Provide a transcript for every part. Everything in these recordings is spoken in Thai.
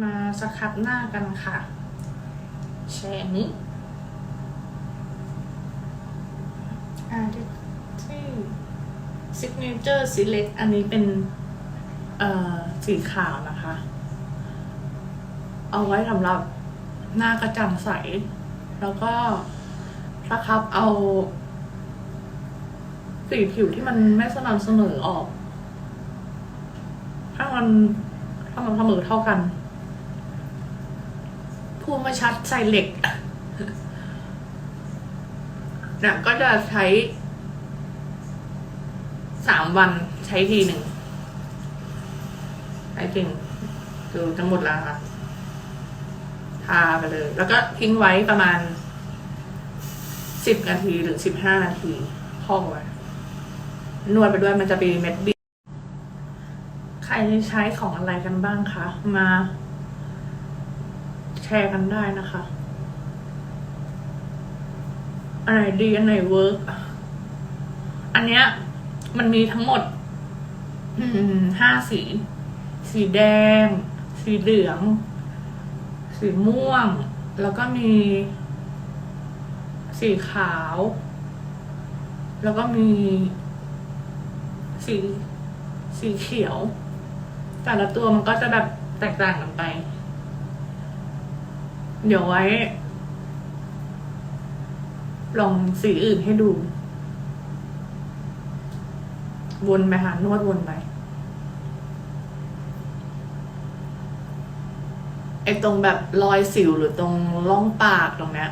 มาสครับหน้ากันค่ะ แชร์นี้อ่าที่ที่ Signature Select อันนี้เป็น เอ่อ สีขาวนะคะ เอาไว้สำหรับหน้ากระจ่างใส แล้วก็ถ้าครับเอาสีผิวที่มันไม่สม่ำเสมอออก ถ้ามันถ้ามันเสมอเท่ากัน พูดม่ชัดใส่เหล็กนี่ยก็จะใช้สามวันใช้ทีหนึ่งใช้จริงคือจะหมดแล้วค่ะ ทาไปเลย แล้วก็ทิ้งไว้ประมาณสิบนาทีหรือสิบห้านาทีพอกไว้นวดไปด้วยมันจะมีเม็ดบีใครใช้ของอะไรกันบ้างคะ มา ร์กันได้นะคะ อันไหนดีอันไหนเวิร์กอันเนี้ย มันมีทั้งหมดห้าสี สีแดง สีเหลือง สีม่วง แล้วก็มี สีขาว แล้วก็มี สี สีเขียว แต่ละตัวมันก็จะแบบแตกต่างกันไป เดี๋ยวไว้ ลองสีอื่นให้ดู วนไปค่ะนวดวนไป ไอตรงแบบรอยสิวหรือตรงร่องปากตรงเนี้ย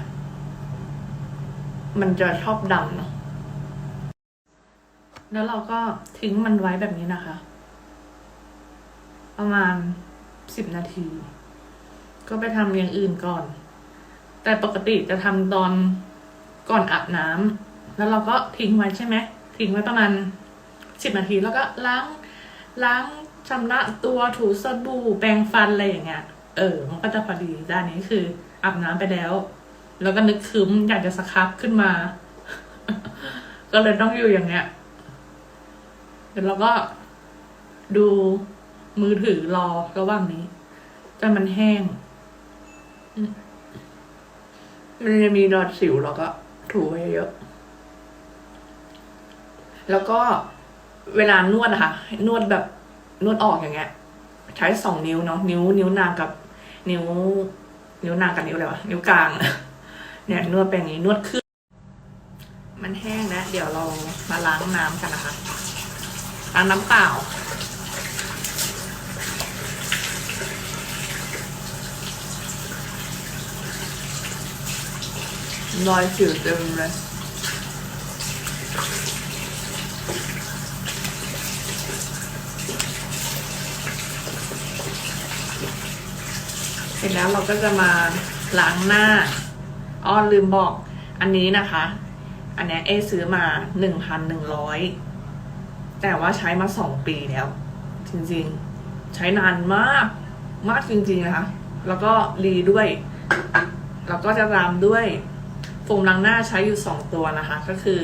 มันจะชอบดำเนาะแล้วเราก็ทิ้งมันไว้แบบนี้นะคะ ประมาณสิบนาที ก็ไปทำอย่างอื่นก่อน แต่ปกติจะทำตอนก่อนอาบน้ำแล้วเราก็ทิ้งไว้ใช่ไหมทิ้งไว้ประมาณสิบนาทีแล้วก็ล้างล้างชำระตัวถูสบู่แปรงฟันอะไรอย่างเงี้ย เออ มันก็จะพอดีด้านนี้คืออาบน้ำไปแล้ว แล้วก็นึกคืมอยากจะสครับขึ้นมา ก็เลยต้องอยู่อย่างเงี้ยเดี๋ยวเราก็ดูมือถือรอระหว่างนี้จนมันแห้ง มันจะมีรอยสิวเราก็ ถูไว้เยอะ แล้วก็เวลานวดอะคะนวดแบบนวดออกอย่างเงี้ย ใช้สองนิ้วเนาะนิ้ว นิ้วนางกับ นิ้ว นิ้วนางกับนิ้วอะไรวะนิ้วกลาง เนี่ยนวดเป็นอย่างนี้นวดขึ้นมันแห้งแล้วเดี๋ยวเรามาล้างน้ำกันนะคะล้างน้ำเปล่า รอยสิวเต็มเลยเสร็จแล้วเราก็จะมาล้างหน้า อ้อลืมบอก อันนี้นะคะ อันนี้เอซื้อมาหนึ่งพันหนึ่งร้อยแต่ว่าใช้มาสองปีแล้ว จริงๆ ใช้นานมากมากจริงๆนะคะ แล้วก็รีด้วย แล้วก็จะรามด้วย มล้างหน้าใช้อยู่สองตัวนะคะ ก็คือ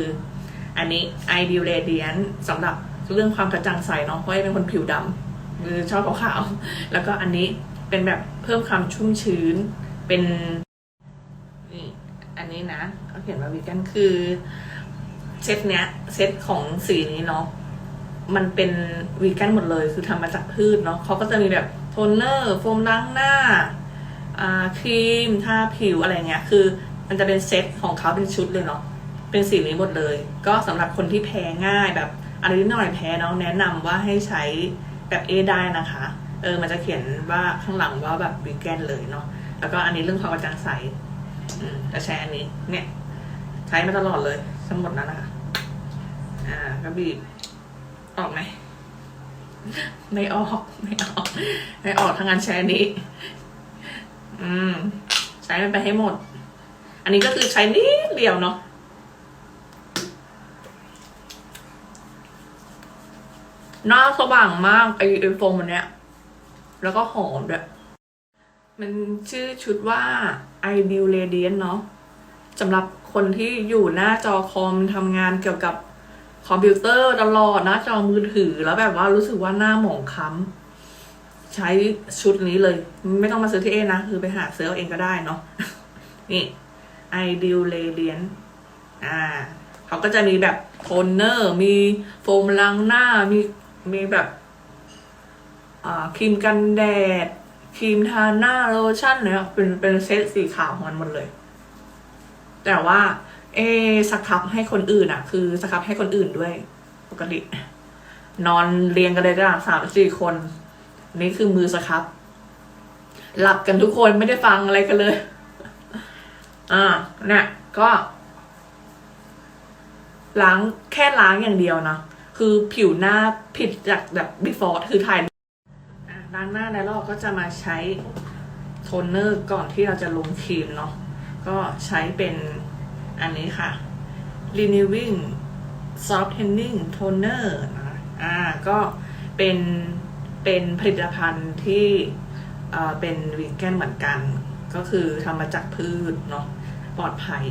อันนี้ Ideal Radiant สำหรับเรื่องความกระจ่างใสเนาะเพราะเป็นคนผิวดำคือชอบขาวๆแล้วก็อันนี้เป็นแบบเพิ่มความชุ่มชื้นเป็นนี่อันนี้นะเขาเขียนว่าวีแกนคือเซตเนี้ยเซตของสีนี้เนาะมันเป็นวีแกนหมดเลยคือทำมาจากพืชเนาะเขาก็จะมีแบบโทนเนอร์โฟมล้างหน้าครีมทาผิวอะไรเงี้ย คือ มันจะเป็นเซตของเขาเป็นชุดเลยเนาะเป็นสีนี้หมดเลย ก็สำหรับคนที่แพ้ง่ายแบบอะไรนิดหน่อยแพ้เนาะแนะนำว่าให้ใช้แบบเอได้นะคะ เออมันจะเขียนว่าข้างหลังว่าแบบวีแกนเลยเนาะแล้วก็อันนี้เรื่องความกระจ่างใสอืมจะใช้อันนี้เนี่ย ใช้มาตลอดเลยทั้งหมดนั้นนะคะอ่าก็บีบออกไหมไม่ออกไม่ออก ไม่ออกทางงานใช้อันนี้ อืม ใช้มันไปให้หมด อันนี้ก็คือใช้นิดเดียวเนาะหน้าสว่างมากไอไอโฟมอันเนี้ย แล้วก็หอมด้วย มันชื่อชุดว่า Ideal Radiant เนาะสำหรับคนที่อยู่หน้าจอคอมทำงานเกี่ยวกับคอมพิวเตอร์ตลอดหน้าจอมือถือแล้วแบบว่ารู้สึกว่าหน้าหมองคล้ำใช้ชุดนี้เลย ไม่ต้องมาซื้อที่เอนะ คือไปหาซื้อเอาเองก็ได้เนาะนี่ Ideal Radiant อ่าเขาก็จะมีแบบโทนเนอร์ มีโฟมล้างหน้า มีมีแบบครีมกันแดด ครีมทาหน้าโลชั่นเนี่ยเป็นเป็นเซตสีขาวของมันหมดเลย แต่ว่า เอสครับให้คนอื่นอะคือสครับให้คนอื่นด้วย ปกติ นอนเรียงกันเลยจ้ะสามสี่คน นี่คือมือสครับ หลับกันทุกคนไม่ได้ฟังอะไรกันเลย อ่าเนี่ยก็ล้างแค่ล้างอย่างเดียวนะ คือผิวหน้าผิดจากแบบ before คือถ่ายล้างหน้าแล้วเราก็จะมาใช้โทนเนอร์ก่อนที่เราจะลงครีมเนาะก็ใช้เป็นอันนี้ค่ะ Renewing Softening Toner นะอ่าก็เป็นเป็นผลิตภัณฑ์ที่อ่อเป็นวีแกนเหมือนกัน ก็คือทำมาจากพืชเนาะ ปลอดภัย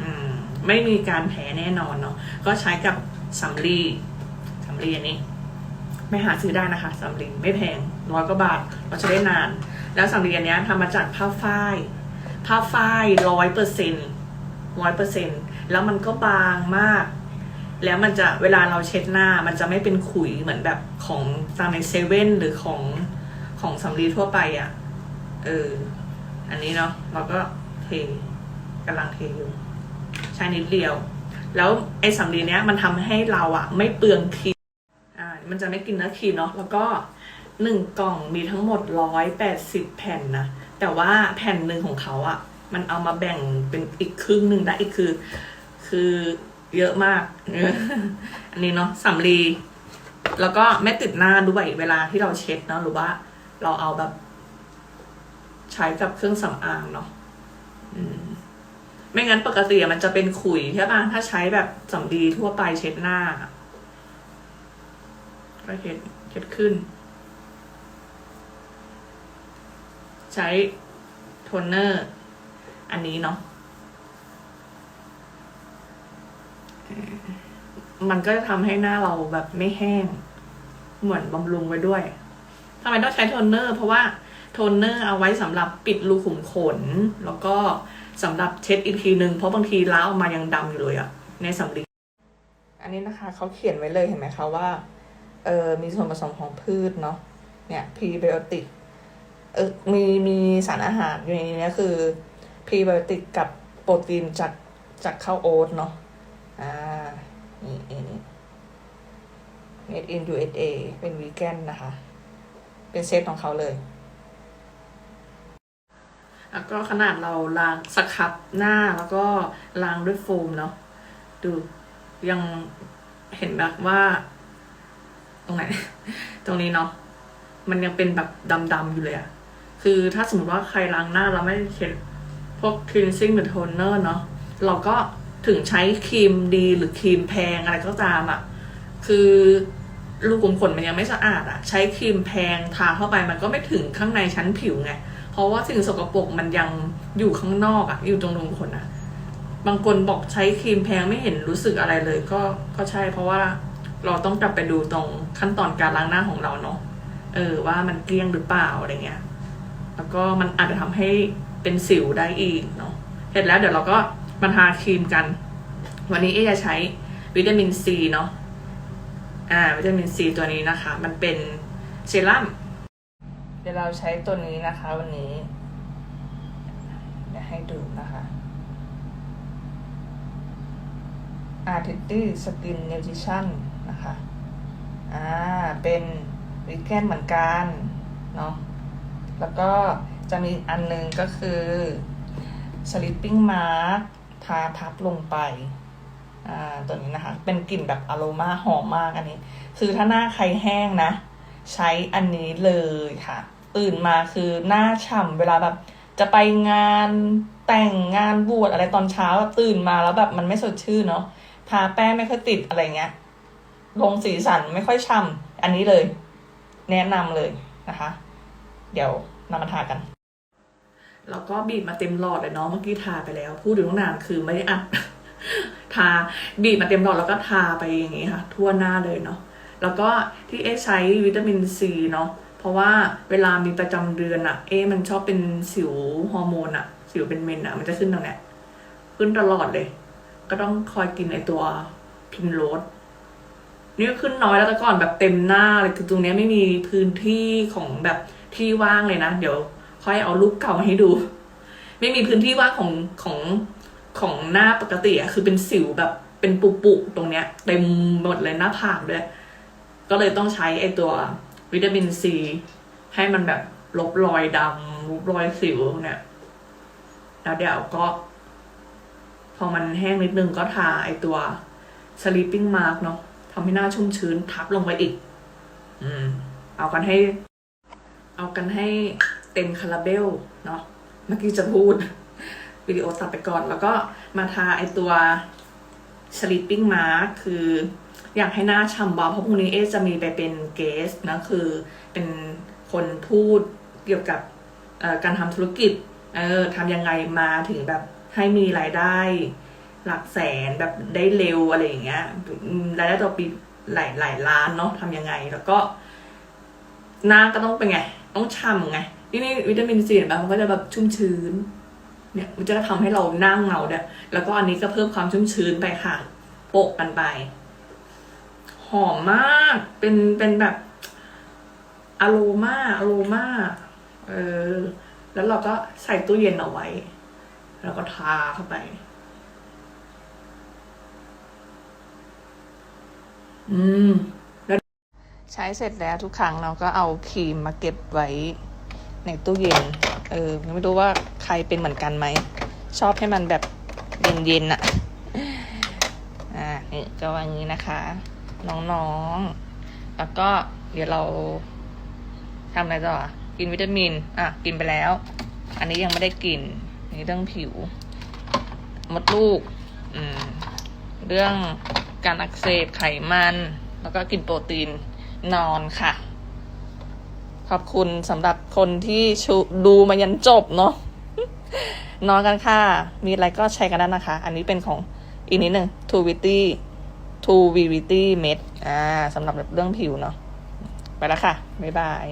อืม ไม่มีการแพ้แน่นอนเนาะก็ใช้กับสำลีสำลีอันนี้ไม่หาซื้อได้นะคะสำลีไม่แพงร้อยกว่าบาทเราจะได้นาน แล้วสำลีอันเนี้ยทำมาจากผ้าฝ้ายผ้าฝ้ายร้อยเปอร์เซ็นร้อยเปอร์เซ็นแล้วมันก็บางมาก แล้วมันจะเวลาเราเช็ดหน้า มันจะไม่เป็นขุยเหมือนแบบของตามในเซเว่นหรือของของสำลีทั่วไปอะ่ะ เออ อันนี้เนาะเราก็เท กำลังเทอยู่ใช้นิดเดียว แล้วไอ้สำลีเนี้ยมันทำให้เราอะไม่เปลืองครีมอ่ามันจะไม่กินเนื้อครีมเนาะแล้วก็หนึ่งกล่องมีทั้งหมดร้อยแปดสิบแผ่นนะแต่ว่าแผ่นหนึ่งของเขาอะมันเอามาแบ่งเป็นอีกครึ่งหนึ่งได้อีกคือ คือเยอะมาก อันนี้เนาะสำลี แล้วก็ไม่ติดหน้าด้วยเวลาที่เราเช็ดเนาะหรือว่าเราเอาแบบ ใช้กับเครื่องสำอางเนาะอืม ไม่งั้นปกติมันจะเป็นขุยใช่ป่ะถ้าใช้แบบสำลีทั่วไปเช็ดหน้าก็เช็ดเช็ดขึ้น ใช้โทนเนอร์ อันนี้เนาะมันก็จะทำให้หน้าเราแบบไม่แห้ง เหมือนบำรุงไว้ด้วยทำไมต้องใช้โทนเนอร์ เพราะว่าโทนเนอร์เอาไว้สำหรับปิดรูขุมขน แล้วก็ สำหรับเช็ดอีกทีหนึ่งเพราะบางทีล้าออกมายังดำอยู่เลยอะในสำลีอันนี้นะคะเขาเขียนไว้เลยเห็นไหมคะว่าเออมีส่วนผสมของพืชเนาะเนี่ยพรีไบโอติกเออมีมีสารอาหารอยู่ในนี้คือพรีไบโอติกกับโปรตีนจากจากข้าวโอ๊ตเนาะอ่านี่นี่นี่ made in USA เป็นวีแกนนะคะ เป็นเซตของเขาเลย แล้วก็ขนาดเราล้างสครับหน้าแล้วก็ล้างด้วยโฟมเนาะดูยังเห็นแบบว่า ตรงไหน ตรงนี้เนาะมันยังเป็นแบบดำๆอยู่เลยอะคือถ้าสมมติว่าใครล้างหน้าเราไม่เช็ดพวก cleansing หรือ toner เนาะเราก็ถึงใช้ครีมดีหรือครีมแพงอะไรก็ตามอะคือรูขุมขนมันยังไม่สะอาดอะใช้ครีมแพงทาเข้าไปมันก็ไม่ถึงข้างในชั้นผิวไง ราะว่าสิ่งสกปรกมันยังอยู่ข้างนอกอะ่ะอยู่ตรงรูขุมขนอะ่ะบางคนบอกใช้ครีมแพงไม่เห็นรู้สึกอะไรเลย ก็ก็ใช่ เพราะว่าเราต้องกลับไปดูตรงขั้นตอนการล้างหน้าของเราเนาะเออว่ามันเกลี้ยงหรือเปล่าอะไรเงี้ย แล้วก็มันอาจจะทำให้เป็นสิวได้อีกเนาะเสร็จแล้วเดี๋ยวเราก็มาทาครีมกัน วันนี้เอจะใช้วิตามินซีเนาะอ่าวิตามินซีตัวนี้นะคะ มันเป็นเซรั่ม ดี๋ยวเราใช้ตัวนี้นะคะวันนี้เดี๋ยวให้ดูนะคะ Artity Skin Nutrition นะคะอ่าเป็นวิกแกนเหมือนกันเนาะแล้วก็จะมีอันหนึงก็คือ sleeping mask ทาทับลงไปอ่าตัวนี้นะคะ เป็นกลิ่นแบบอโรมาหอมมากอันนี้ คือถ้าหน้าใครแห้งนะ ใช้อันนี้เลยค่ะ ตื่นมาคือหน้าฉ่ำเวลาแบบ จะไปงานแต่งงานบวชอะไรตอนเช้าตื่นมาแล้วแบบมันไม่สดชื่นเนาะทาแป้งไม่ค่อยติดอะไรเงี้ยลงสีสันไม่ค่อยช่ำอันนี้เลย แนะนำเลยนะคะ เดี๋ยวนำมาทากันแล้วก็บีบมาเต็มหลอดเลยเนาะเมื่อกี้ทาไปแล้วพูดถึงตั้งนานคือไม่ได้อัดทาบีบมาเต็มหลอดแล้วก็ทาไปอย่างงี้ค่ะ ทั่วหน้าเลยเนาะแล้วก็ที่เอใช้วิตามินซีเนาะ เพราะว่าเวลามีประจำเดือนอะเอ๊มันชอบเป็นสิวฮอร์โมนอะสิวเป็นเมนอะมันจะขึ้นตรงเนี้ยขึ้นตลอดเลย ก็ต้องคอยกินไอตัวพิมโรสนี่ก็ขึ้นน้อยแล้วแต่ก่อนแบบเต็มหน้าเลยคือตรงเนี้ยไม่มีพื้นที่ของแบบที่ว่างเลยนะ เดี๋ยวค่อยเอารูปเก่ามาให้ดู ไม่มีพื้นที่ว่างของของของหน้าปกติอะคือเป็นสิวแบบเป็นปุปุๆตรงเนี้ยเต็มหมดเลยหน้าผากด้วย ก็เลยต้องใช้ไอตัว วิตามินซี ให้มันแบบลบรอยดำลบรอยสิวเนี่ยแล้วเดี๋ยวก็ พอมันแห้งนิดนึงก็ทาไอตัว sleeping mask เนาะทำให้หน้าชุ่มชื้นทับลงไปอีก อืม เอากันให้ เอากันให้เต็มคาราเบลเนาะเมื่อกี้จะพูดวิดีโอตัดไปก่อน แล้วก็มาทาไอตัว sleeping mask คือ อยากให้หน้าฉ่ำวาวเพราะพรุ่งนี้เอจะมีไปเป็นเกสนะคือเป็นคนพูดเกี่ยวกับการทำธุรกิจเออทำยังไงมาถึงแบบให้มีรายได้หลักแสนแบบได้เร็วอะไรอย่างเงี้ยรายได้ต่อปีหลายหลายล้านเนาะทำยังไง แล้วก็ หน้าก็ต้องเป็นไง ต้องฉ่ำไงนี่นี่วิตามินซีเห็นปะมันก็จะแบบชุ่มชื้น เนี่ยมันจะทำให้เราหน้าเงาเนี่ยแล้วก็อันนี้ก็เพิ่มความชุ่มชื้นไปค่ะโปะกันไป หอมมาก เป็นเป็นแบบอโรมาอโรมาเออ แล้วเราก็ใส่ตู้เย็นเอาไว้ แล้วก็ทาเข้าไป อืมแล้วใช้เสร็จแล้วทุกครั้งเราก็เอาครีมมาเก็บไว้ในตู้เย็น เออ ไม่รู้ว่าใครเป็นเหมือนกันไหม ชอบให้มันแบบเย็นๆอะอ่า นี่ก็ว่างนี้นะคะ น้องๆ แล้วก็เดี๋ยวเราทำอะไรต่อกินวิตามิน อะ กินไปแล้ว อันนี้ยังไม่ได้กินนี่เรื่องผิว มดลูก อืม เรื่องการอักเสบไขมัน แล้วก็กินโปรตีนนอนค่ะ ขอบคุณสำหรับคนที่ดูมายันจบเนาะนอนกันค่ะ มีอะไรก็ใช้กันได้นะคะ อันนี้เป็นของอีกนิดหนึ่งทูวิตี้ ทูวีวิตี้เมดอ่าสำหรับเรื่องผิวเนาะ ไปแล้วค่ะ บ๊ายบาย